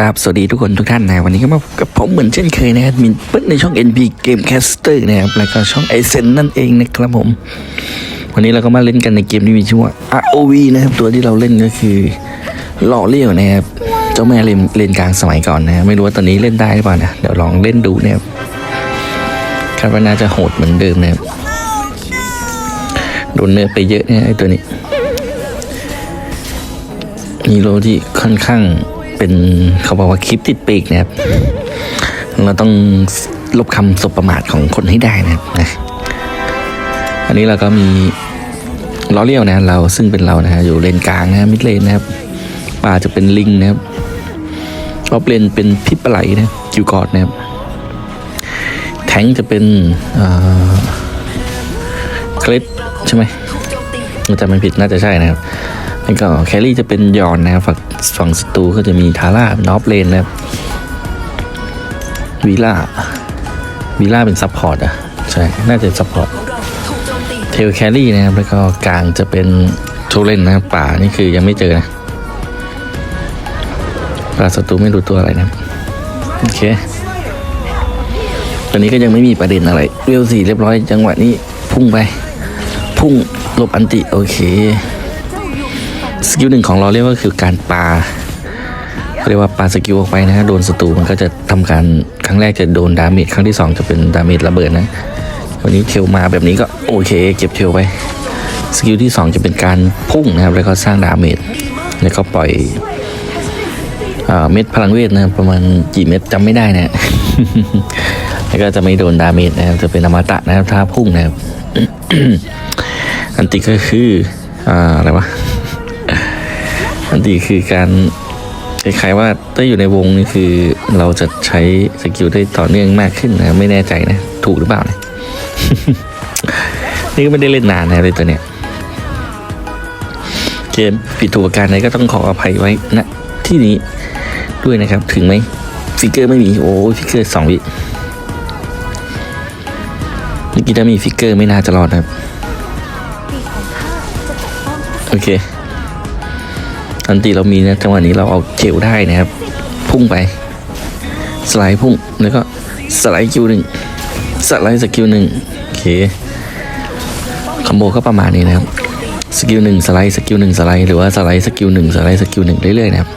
ครับสวัสดีทุกคนทุกท่านนะวันนี้ก็มาพบกับผมเหมือนเช่นเคยนะครับมินเปิ้ลในช่อง NP Game Caster นะครับแล้วก็ช่องไอเซนนั่นเองนะครับผม วันนี้เราก็มาเล่นกันในเกมที่มีชื่อว่า ROV นะครับตัวที่เราเล่นก็คือหล่อเลี้ยวนะครับเจ้าแม่เลนเลนกลางสมัยก่อนนะไม่รู้ว่าตอนนี้เล่นได้หรือเปล่านะเดี๋ยวลองเล่นดูนะครับคาดว่าน่าจะโหดเหมือนเดิมนะครับโดนเนื้อไปเยอะเนี่ยไอตัวนี้ฮีโร่ที่ค่อนข้าง เป็นเขาบอกว่าคลิปติดปีกนะครับ เราต้องลบคำสบประมาทของคนให้ได้นะครับนะอันนี้เราก็มีล้อเลี้ยวนะเราซึ่งเป็นเรานะฮะอยู่เลนกลางนะมิดเลนนะครับป่าจะเป็นลิงนะครับรอบเลนเป็นพิษปลาไหลนะคิวกอดนะครับแทงจะเป็นเคล็ดใช่ไหมจำไม่ผิดน่าจะใช่นะครับ แล้วก็แครี่จะเป็นยอนนะครับฝั่งฝั่งศัตรูก็จะมีทาร่านอฟเลนนะครับวีล่าวีล่าเป็นซัพพอร์ตอะ ใช่ น่าจะซัพพอร์ตเทลแครี่นะครับ แล้วก็กลางจะเป็นโทเลนนะครับป่านี่คือยังไม่เจอนะป่าศัตรูไม่รู้ตัวอะไรนะโอเคตอนนี้ก็ยังไม่มีประเด็นอะไรเวลสี่เรียบร้อยจังหวะนี้พุ่งไป พุ่งลบอันติ โอเค สกิลหนึ่งของเราเรียกว่าคือการปาเรียกว่าปาสกิลออกไปนะฮะโดนศัตรูมันก็จะทำการครั้งแรกจะโดนดาเมจครั้งที่สองจะเป็นดาเมจระเบิดนะ วันนี้เทลมาแบบนี้ก็โอเค เก็บเทลไปสกิลที่สองจะเป็นการพุ่งนะครับ แล้วก็สร้างดาเมจแล้วก็ปล่อยเม็ดพลังเวทนะประมาณกี่เม็ดจำไม่ได้นะแล้วก็จะไม่โดนดาเมจนะครับจะเป็นอมตะนะครับถ้าพุ่งนะครับอันติก็คืออ่าอะไรวะันดีคือการคล้ายๆว่าถ้าอยู่ในวงนี่คือเราจะใช้สกิลได้ต่อเนื่องมากขึ้นนะไม่แน่ใจนะ ถูกหรือเปล่านะนี่ก็ไม่ได้เล่นนานนะเลยตัวเนี้ยเกมผิดถูกประการใดก็ต้องขออภัยไว้ณที่นี้ด้วยนะครับ ถึงไหมฟิกเกอร์ไม่มี โอ้ฟิกเกอร์สองวิเมื่อกี้ถ้ามีฟิกเกอร์ไม่น่าจะรอดครับ โอเค อันตีเรามีนะจังหวะนี้เราเอาเจลได้นะครับ พุ่งไป สไลด์พุ่งแล้วก็สไลด์คิวหนึ่งสไลด์สกิลหนึ่งโอเคคอมโบก็ประมาณนี้นะครับสกิลหนึ่งสไลด์สกิลหนึ่งสไลด์หรือว่าสไลด์สกิลหนึ่งสไลด์สกิลหนึ่งเรื่อยๆนะครับ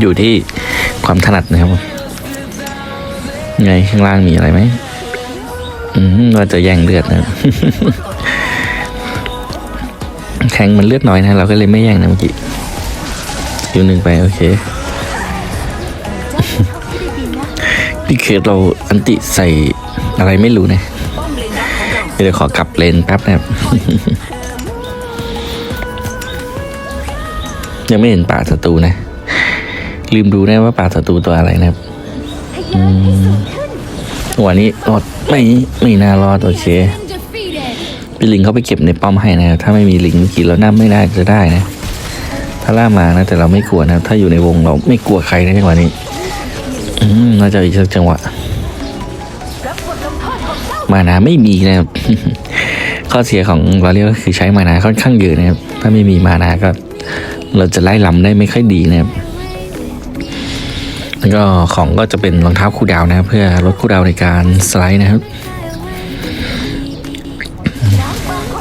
อยู่ที่ความถนัดนะครับผมไงข้างล่างมีอะไรไหมอืมว่าจะแย่งเลือดนะ แทงมันเลือดน้อยนะ เราก็เลยไม่แย่งนะเมื่อกี้คิวหนึ่งไป โอเคพี่เคสเราอันติใส่อะไรไม่รู้นะเดี๋ยวขอกลับเลนแป๊บนะครับ ยังไม่เห็นป่าศัตรูนะ ลืมดูนะว่าป่าศัตรูตัวอะไรนะครับวันนี้รอดไม่ไม่น่ารอด โอเค พี่ลิงเขาไปเก็บในป้อมให้นะครับถ้าไม่มีลิงเมื่อกี้เราน่าไม่น่าจะได้นะ ถ้าล่ามานะ แต่เราไม่กลัวนะถ้าอยู่ในวงเราไม่กลัวใครในจังหวะนี้ อืมน่าจะอีกสักจังหวะ มานาไม่มีนะครับข้อเสียของเราเรียกก็คือใช้มานาค่อนข้างเยอะนะครับ ถ้าไม่มีมานาก็ เราจะไล่ลำได้ไม่ค่อยดีนะครับ แล้วก็ของก็จะเป็นรองเท้าคูลดาวนะครับ เพื่อลดคูลดาวในการสไลด์นะครับ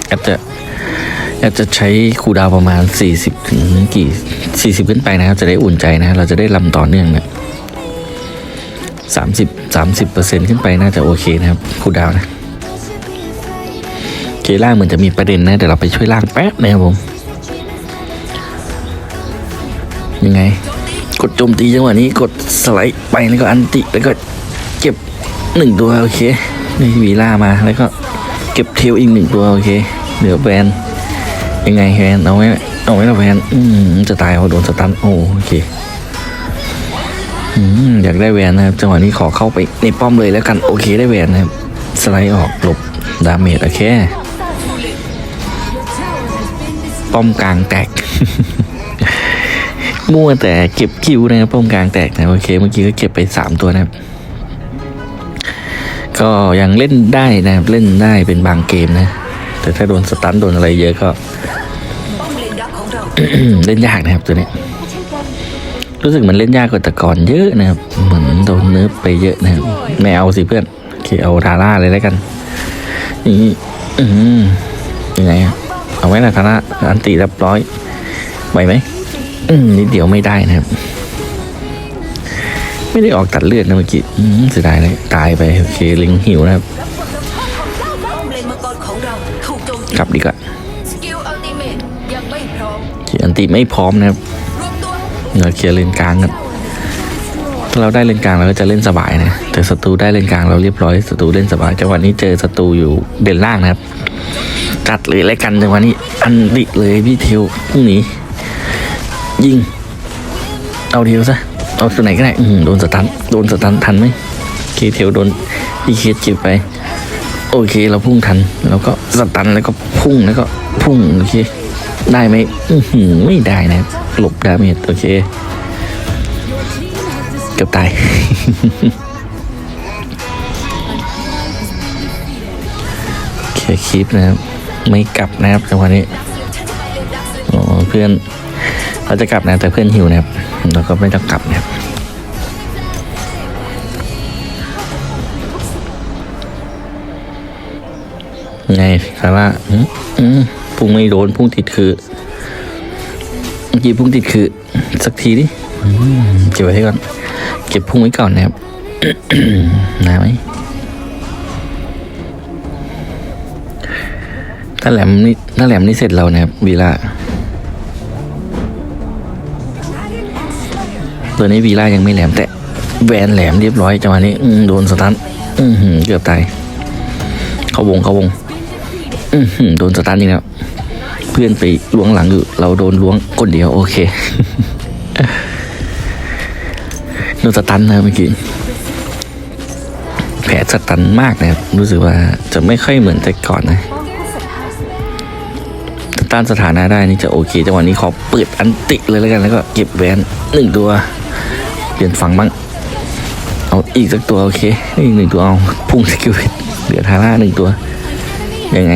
แอปจะแอปจะใช้คูดาวประมาณ 40 ถึงกี่ 40 ขึ้นไปนะครับ จะได้อุ่นใจนะ เราจะได้ลำต่อเนื่องนะ30 30เปอร์เซ็นต์ขึ้นไปน่าจะโอเคนะครับคูดาวน์นะเคล่างเหมือนจะมีประเด็นนะ เดี๋ยวเราไปช่วยล่างแป๊บนะครับผม ยังไง กดโจมตีจังหวะนี้กดสไลด์ไปแล้วก็อันติแล้วก็เก็บหนึ่งตัวโอเคนี่วีล่ามาแล้วก็เก็บเทลอีกหนึ่งตัวโอเค เหลือแวนยังไงแวนเอาไว้เอาไว้ละแวนอืมจะตายเพราะโดนสตันโอโอเคอืมอยากได้แวนนะครับจังหวะนี้ขอเข้าไปในป้อมเลยแล้วกันโอเคได้แวนนะครับสไลด์ออกหลบดาเมจโอเคป้อมกลางแตกมั่วแต่เก็บคิวนะครับป้อมกลางแตกนะโอเคเมื่อกี้ก็เก็บไปสามตัวนะครับก็ยังเล่นได้นะครับเล่นได้เป็นบางเกมนะ แต่ถ้าโดนสตันโดนอะไรเยอะก็ เล่นยากนะครับตัวนี้ รู้สึกมันเล่นยากกว่าแต่ก่อนเยอะนะครับ เหมือนโดนเนิร์ฟไปเยอะนะครับไม่เอาสิเพื่อนโอเคเอาทาร่าเลยแล้วกันนี่อืมยังไงอะเอาไว้นะทาร่าอันตีเรียบร้อยไหวไหมอืมนิดเดียวไม่ได้นะครับ ไม่ได้ออกตัดเลือดนะเมื่อกี้เสียดายเลยตายไปโอเคลิงหิวนะครับ กโจมตีกลับดีกว่าสกิลอัลติเมตยังไม่พร้อมโอเคอันตีไม่พร้อมนะครับรวมตัวเราเคลียร์เลนกลางกันถ้าเราได้เลนกลางเราก็จะเล่นสบายนะแต่ศัตรูได้เลนกลางเราเรียบร้อยศัตรูเล่นสบายจังหวะนี้เจอศัตรูอยู่เด่นล่างนะครับ จัดเลยแล้วกันจังหวะนี้อันดิเลยพี่เทวพรุ่งนี้ยิง เอาเทวซะเอาตัวไหนก็ได้อืมโดนสตันโดนสตันทันไหมเคเทวโดนพี่เคสเก็บไป โอเคเราพุ่งทันแล้วก็สตันแล้วก็พุ่งแล้วก็พุ่งโอเค ได้ไหมอือหือไม่ได้นะหลบดาเมจโอเค เกือบตายโอเคคลิปนะครับ ไม่กลับนะครับจังหวะนี้เพื่อนเราจะกลับนะแต่เพื่อนหิวนะครับเราก็ไม่ต้องกลับนะครับ ไงคาร่าอืมอืมพุ่งไม่โดนพุ่งติดคือเมื่อกี้พุ่งติดคือ สักทีดิอืมเก็บไว้ให้ก่อน เก็บพุ่งไว้ก่อนนะครับนะไหมถ้าแหลมนี่ถ้าแหลมนี่เสร็จเรานะครับวีล่าตัวนี้วีล่ายังไม่แหลมแต่แวนแหลมเรียบร้อยจังหวะนี้อืมโดนสตันอือหือเกือบตาย เขาวงเขาวงอือหือ โดนสตันอีกแล้ว เพื่อนไปล้วงหลังอยู่ เราโดนล้วงคนเดียว โอเค โดนสตันนะเมื่อกี้แผลสตันมากนะครับ รู้สึกว่าจะไม่ค่อยเหมือนแต่ก่อนนะถ้าต้านสถานะได้นี่จะโอเคจังหวะนี้ขอเปิดอันติเลยแล้วกันแล้วก็เก็บแหวนหนึ่งตัวเปลี่ยนฝั่งบ้างเอาอีกสักตัวโอเคอีกหนึ่งตัวเอาพุ่งสกิลเหลือทาร่าหนึ่งตัว ยังไง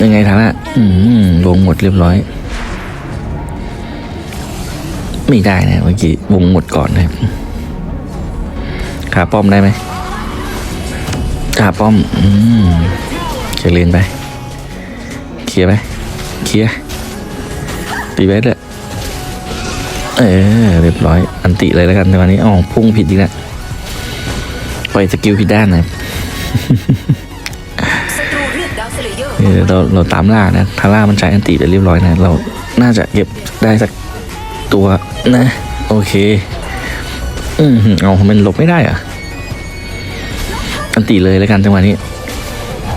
ยังไงทาร่าอืมวงหมดเรียบร้อย ไม่ได้นะเมื่อกี้วงหมดก่อนนะขาป้อมได้ไหมขาป้อม อืมจะเล่นไป เคลียร์ไปเคลียร์ตีไว้เลยเออเรียบร้อย อันติเลยแล้วกันในวันนี้อ๋อพุ่งผิดอีกแล้วปล่อยสกิลผิดด้านนะ เซเลเยอร์เราเราตามล่านะทาร่ามันใช้อันติไปเรียบร้อยนะ เราน่าจะเก็บได้สักตัวนะ โอเค อืมเอามันหลบไม่ได้เหรอะอันติเลยแล้วกันจังหวะนี้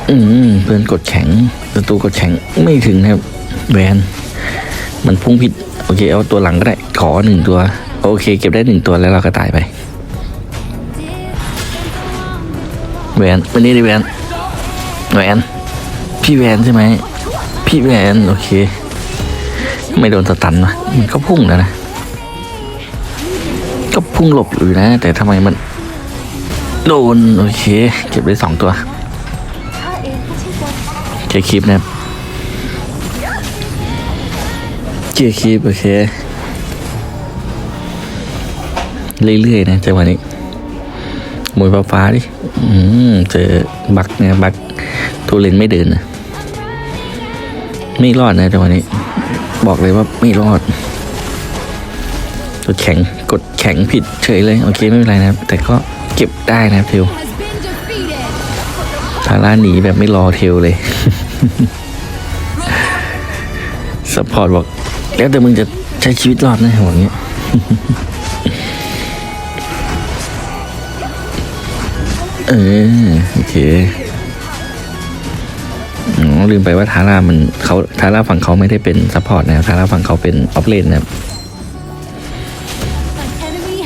อืมเพื่อนกดแข็งศัตรูกดแข็งไม่ถึงนะครับแวนมันพุ่งผิด โอเค เอาตัวหลังก็ได้ ขอหนึ่งตัว โอเค เก็บได้หนึ่งตัวแล้วเราก็ตายไปแวนวันนี้ดิแวนแวน พี่แวนใช่ไหม พี่แวนโอเค ไม่โดนสตันวะมันก็พุ่งแล้วนะ ก็พุ่งหลบอยู่นะ แต่ทำไมมันโดนโอเค เก็บได้สองตัวเคลียคลิปนะครับเคลียคลิปโอเคเรื่อยๆนะจังหวะนี้มวยฟ้าฟ้าดิ อืมเจอบักเนี่ยบักทูเลนไม่เดินนะ ไม่รอดนะจังหวะนี้ บอกเลยว่าไม่รอดกดแข็งกดแข็งผิดเฉยเลย โอเคไม่เป็นไรนะครับ แต่ก็เก็บได้นะครับเทลทาร่าหนีแบบไม่รอเทลเลยสปอร์ตบอก แล้วแต่มึงจะใช้ชีวิตรอดนะหัวเงี้ยเออโอเค อ๋อลืมไปว่าทาร่ามันเขาทาร่าฝั่งเขาไม่ได้เป็นซัพพอร์ตนะครับทาร่าฝั่งเขาเป็นออฟเลนนะครับ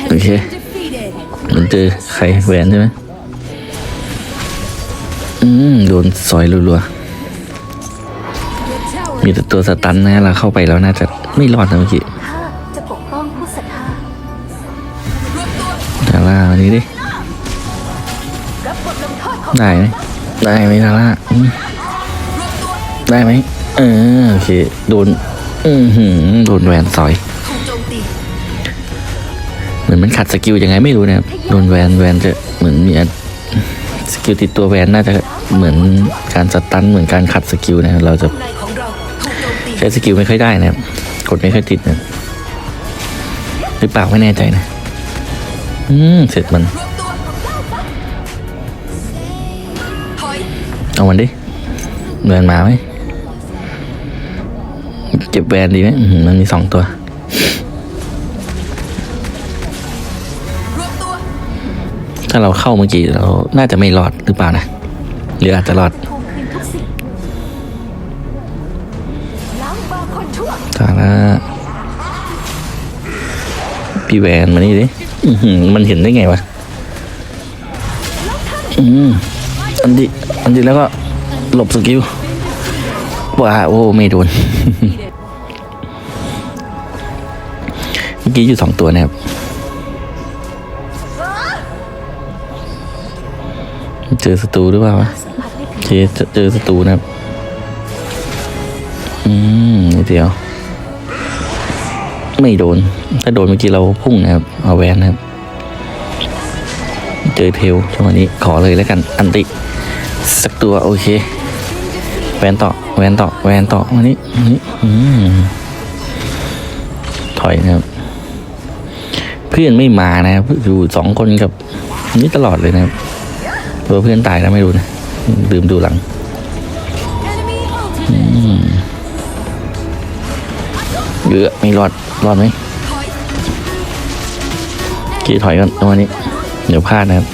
โอเคมันเจอใครแหวนใช่ไหมอืมโดนซอยรัวๆมีแต่ตัวสตันนะเราเข้าไปแล้วน่าจะไม่รอดนะเมื่อกี้จะปกป้องผู้ศรัทธาทาร่าวันนี้ดิได้ไหมได้ไหมทาร่าอืม ได้ไหมเออโอเคโดน อือหือโดนแหวนซอยถูกโจมตีเหมือนมันขัดสกิลยังไงไม่รู้นะครับโดนแวนแวนจะเหมือนมีสกิลติดตัวแวนน่าจะเหมือนการสตันเหมือนการขัดสกิลนะครับเราจะในของเราถูกโจมตีใช้สกิลไม่ค่อยได้นะครับกดไม่ค่อยติดนะหรือเปล่าไม่แน่ใจนะ อืมเสร็จมันรวมตัวถอยเอามันดิแวนมาไหม เก็บแวนดีไหมมันมีสองตัวถ้าเราเข้าเมื่อกี้เรา น่าจะไม่รอดหรือเปล่านะ หรืออาจจะรอดทวงคืนทุกสิ่งล้วตาละพี่แวนมานี่ดิมันเห็นได้ไงวะ อืมอันดีอันดีแล้วก็หลบสกิล ว้าโอ้ไม่โดน เมื่อกี้อยู่สองตัวนะครับ เจอศัตรูหรือเปล่าวะสัมผัสได้ถึงโอเจอเจอศัตรูนะครับ อืมนิดเดียว ไม่โดน ถ้าโดนเมื่อกี้เราพุ่งนะครับ เอาแวนนะครับ เจอเทลจังหวะนี้ขอเลยแล้วกัน อันติ สักตัวโอเค แวนต่อแวนต่อแวนต่อวันนี้วันนี้อืมถอยนะครับ เพื่อนไม่มานะครับอยู่สองคนกับนี่ตลอดเลยนะครับตัวเพื่อนตายแล้วไม่รู้นะลืมดูหลังเยอะไม่รอดรอดไหมถอยกี่ถอยก่อนตรงนี้ เดี๋ยวพลาดนะครับ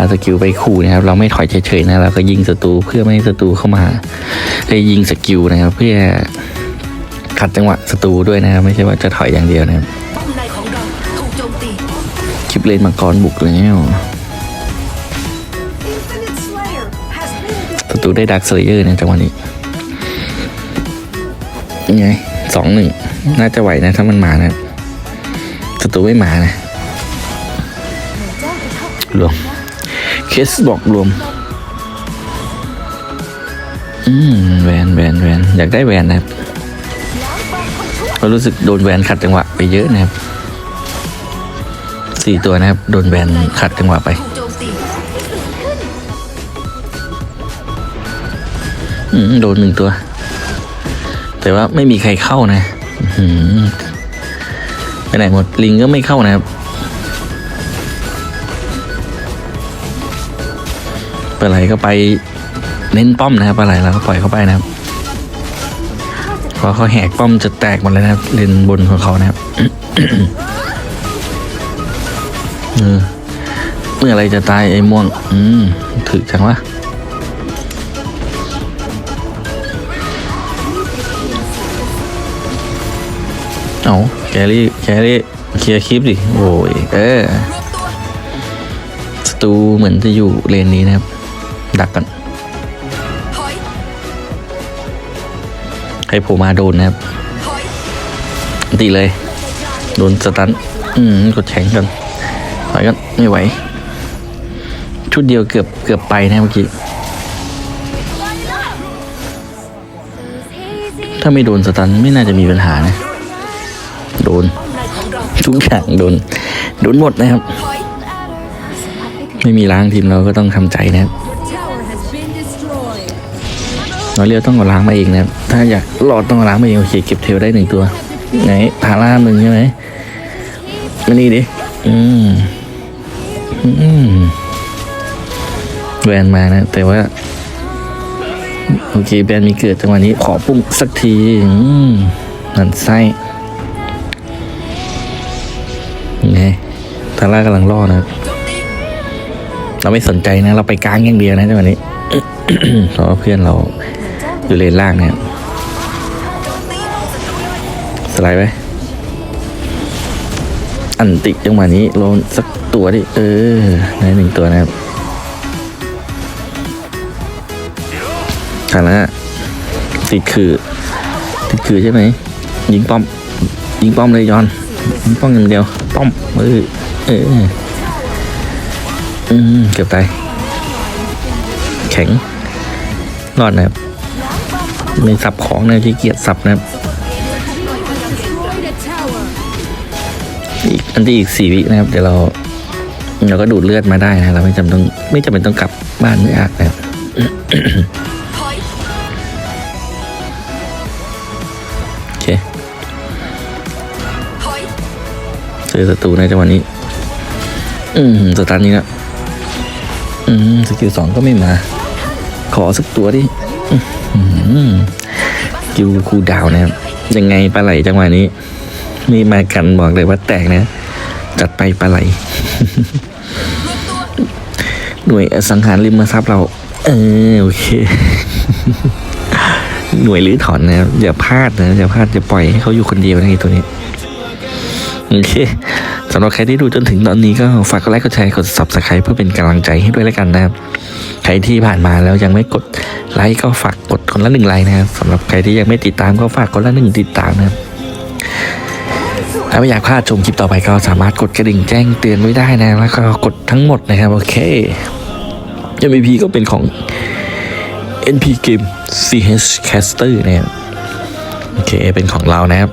าสกิลไปขู่นะครับ เราไม่ถอยเฉยๆนะเราก็ยิงศัตรูเพื่อไม่ให้ศัตรูเข้ามาได้ยิงสกิลนะครับ เพื่อขัดจังหวะศัตรูด้วยนะครับ ไม่ใช่ว่าจะถอยอย่างเดียวนะครับคลิปเลนมังกรบุกเลยเนี่ยศัตรูได้ดักเซเลเยอร์ในจังหวะนี้ยังไงสองหนึ่งน่าจะไหวนะถ้ามันมานะศัตรูไม่มานะรวม เคสบอกรวม อืมแวนแวนแวนอยากได้แวนนะครับเรารู้สึกโดนแวนขัดจังหวะไปเยอะนะครับสี่ตัวนะครับ โดนแวนขัดจังหวะไปโจมตีอืมโดนหนึ่งตัว แต่ว่าไม่มีใครเข้านะอื้อหือไปไหนหมดลิงก็ไม่เข้านะครับ ปลาไหลก็ไปเน้นป้อมนะครับปลาไหลเราก็ปล่อยเข้าไปนะครับพอเขาแหกป้อมจะแตกหมดเลยนะครับเลนบนของเขานะครับเมื่อไรจะตายไอ้ม่วง อืมถึกจังวะเอาแครี่แครี่เคลียร์คลิปดิ โอ้ย เออสตูเหมือนจะอยู่เลนนี้นะครับ ดักกันถอยให้โผล่มาโดนนะครับถอยตีเลย โดนสตัน อืมกดแข็งกันถอยกันไม่ไหว ชุดเดียวเกือบเกือบไปนะเมื่อกี้ ถ้าไม่โดนสตันไม่น่าจะมีปัญหานะ โดนป้อมในของเราทุกอย่างโดน โดนหมดนะครับถอยสัมผัสได้ถึงไม่มีล้างทีมเราก็ต้องทำใจนะครับ เราเรียกต้องเอาล้างมาเองนะถ้าอยากรอดต้องเอาล้างมาเองโอเคเก็บเทลได้หนึ่งตัวไหนพาล่ามึงใช่ไหมมานี่ดิอืมอืมแวนมานะ แต่ว่า โอเคแบนมีเกิดจังหวะนี้ขอปุ้งสักทีอืมนั่นไส้ไงทาร่ากำลังล่อนะ เราไม่สนใจนะ เราไปกลางอย่างเดียวนะจังหวะนี้เพราะเพื่อนเรา อยู่เลนล่างเนี่ยสไลด์ไปอันติจังหวะนี้โลนสักตัวดิ เออในหนึ่งตัวนะครับขาละติดคือ ติดคือใช่ไหม ยิงป้อม ยิงป้อมเลยยอน ยิงป้อมอย่างเดียว ป้อมเออเอออืมเกือบตายแข็ง รอดนะครับ ม่สับของนะที่เกียจสับนะครับอีกอันที่อีกสี่วินะครับ เดี๋ยวเราเราก็ดูดเลือดมาได้นะเราไม่จำต้องไม่จำเป็นต้องกลับบ้านไม่ยากนะครับถอยโอเคเจอศัตรูในจังหวะนี้ อืมสตาร์นี้นะอืมสกิลสองก็ไม่มา ขอสักตัวดิอื กิลคูดาวนะครับ ยังไงปลาไหลจังหวะนี้ นี่มากันบอกเลยว่าแตกนะ จัดไปปลาไหลหน่วยสังหารริมทรัพย์เรา เออโอเค หน่วยรื้อถอนนะครับอย่าพลาดนะอย่าพลาดอย่าปล่อยให้เขาอยู่คนเดียวนะไอ้ตัวนี้โอเค สำหรับใครที่ดูจนถึงตอนนี้ก็ฝากกดไลค์กดแชร์กด subscribe เพื่อเป็นกำลังใจให้ด้วยแล้วกันนะครับ ใครที่ผ่านมาแล้วยังไม่กดไลค์ก็ฝากกดคนละหนึ่งไลค์นะครับสำหรับใครที่ยังไม่ติดตามก็ฝากคนละหนึ่งติดตามนะครับถ้าไม่อยากพลาดชมคลิปต่อไปก็สามารถกดกระดิ่งแจ้งเตือนไว้ได้นะแล้วก็กดทั้งหมดนะครับโอเค MVP ก็เป็นของ NP Game CH Caster นะครับโอเคเป็นของเรานะครับ